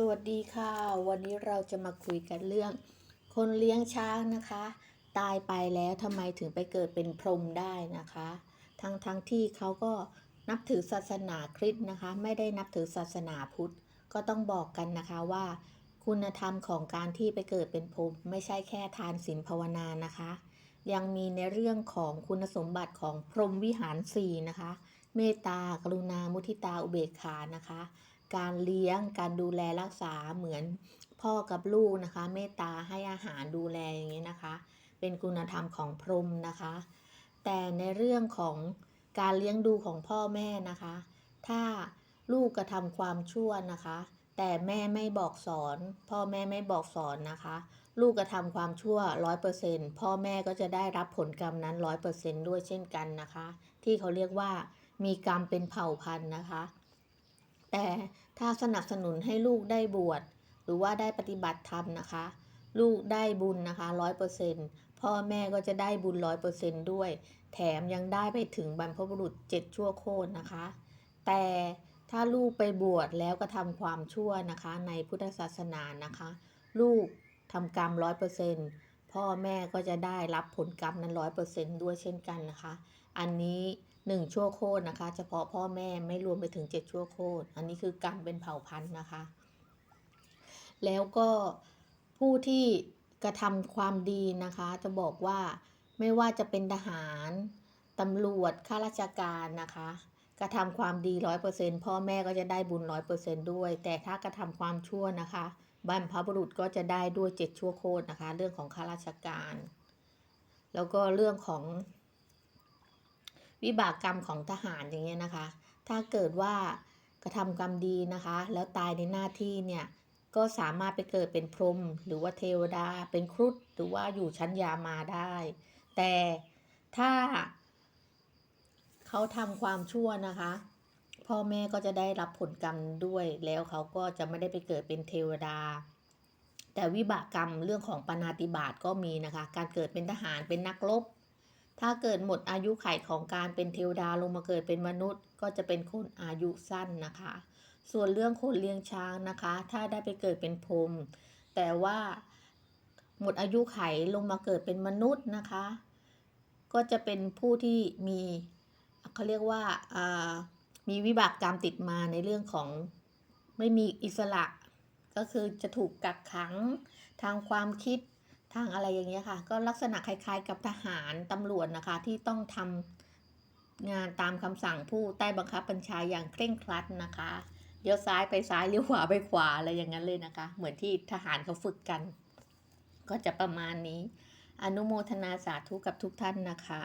สวัสดีค่ะ วันนี้เราจะมาคุยกันเรื่อง คนเลี้ยงช้างนะคะ ตายไปแล้วทำไมถึงไปเกิดเป็นพรหมได้นะคะ ทั้งทั้งที่เขาก็นับถือศาสนาคริสต์นะคะ ไม่ได้นับถือศาสนาพุทธ ก็ต้องบอกกันนะคะว่า คุณธรรมของการที่ไปเกิดเป็นพรหมไม่ใช่แค่ทานศีลภาวนานะคะ ยังมีในเรื่องของคุณสมบัติของพรหมวิหารสี่นะคะ เมตตากรุณามุทิตาอุเบกขานะคะ การเลี้ยง การดูแลรักษาเหมือนพ่อกับลูกนะคะ เมตตาให้อาหารดูแลอย่างนี้นะคะ เป็นคุณธรรมของพรหมนะคะ แต่ในเรื่องของการเลี้ยงดูของพ่อแม่นะคะ ถ้าลูกกระทำความชั่วนะคะ แต่แม่ไม่บอกสอน พ่อแม่ไม่บอกสอนนะคะ ลูกกระทำความชั่วร้อยเปอร์เซ็นพ่อแม่ก็จะได้รับผลกรรมนั้นร้อยเปอร์เซ็นด้วยเช่นกันนะคะ ที่เขาเรียกว่ามีกรรมเป็นเผ่าพันธุ์นะคะ แต่ถ้าสนับสนุนให้ลูกได้บวชหรือว่าได้ปฏิบัติธรรมนะคะ ลูกได้บุญนะคะร้อยเปอร์เซ็นพ่อแม่ก็จะได้บุญร้อยเปอร์เซ็นด้วย แถมยังได้ไปถึงบรรพบุรุษเจ็ดชั่วโคตรนะคะ แต่ถ้าลูกไปบวชแล้วก็ทำความชั่วนะคะ ในพุทธศาสนานะคะ ลูกทำกรรมร้อยเปอร์เซ็นต์ พ่อแม่ก็จะได้รับผลกรรมนั้นร้อยเปอร์เซ็นด้วยเช่นกันนะคะ อันนี้หนึ่งชั่วโคตรนะคะ เฉพาะพ่อแม่ไม่รวมไปถึงเจ็ดชั่วโคตรอันนี้คือกรรมเป็นเผ่าพันธุ์นะคะ แล้วก็ผู้ที่กระทำความดีนะคะ จะบอกว่าไม่ว่าจะเป็นทหารตำรวจข้าราชการนะคะกระทำความดีร้อยเปอร์เซ็นพ่อแม่ก็จะได้บุญร้อยเปอร์เซ็นด้วย แต่ถ้ากระทำความชั่วนะคะบรรพบุรุษก็จะได้ด้วยเจ็ดชั่วโคตรนะคะ เรื่องของข้าราชการ แล้วก็เรื่องของ วิบากกรรมของทหารอย่างเงี้ยนะคะ ถ้าเกิดว่ากระทำกรรมดีนะคะ แล้วตายในหน้าที่เนี่ยก็สามารถไปเกิดเป็นพรหมหรือว่าเทวดาเป็นครุฑหรือว่าอยู่ชั้นยามาได้ แต่ถ้าเขาทำความชั่วนะคะ พ่อแม่ก็จะได้รับผลกรรมด้วย แล้วเขาก็จะไม่ได้ไปเกิดเป็นเทวดา แต่วิบากกรรมเรื่องของปานาติบาตก็มีนะคะ การเกิดเป็นทหารเป็นนักรบถ้าเกิดหมดอายุไขของการเป็นเทวดาลงมาเกิดเป็นมนุษย์ ก็จะเป็นคนอายุสั้นนะคะ ส่วนเรื่องคนเลี้ยงช้างนะคะ ถ้าได้ไปเกิดเป็นพรมแต่ว่าหมดอายุไขลงมาเกิดเป็นมนุษย์นะคะ ก็จะเป็นผู้ที่มีเขาเรียกว่าอ่า มีวิบากกรรมติดมาในเรื่องของไม่มีอิสระ ก็คือจะถูกกักขังทางความคิดทางอะไรอย่างเงี้ยค่ะ ก็ลักษณะคล้ายๆ กับทหารตำรวจนะคะ ที่ต้องทำงานตามคำสั่งผู้ใต้บังคับบัญชาอย่างเคร่งครัดนะคะเลี้ยวซ้ายไปซ้ายเลี้ยวขวาไปขวาอะไรอย่างนั้นเลยนะคะ เหมือนที่ทหารเขาฝึกกัน ก็จะประมาณนี้ อนุโมทนาสาธุกับทุกท่านนะคะ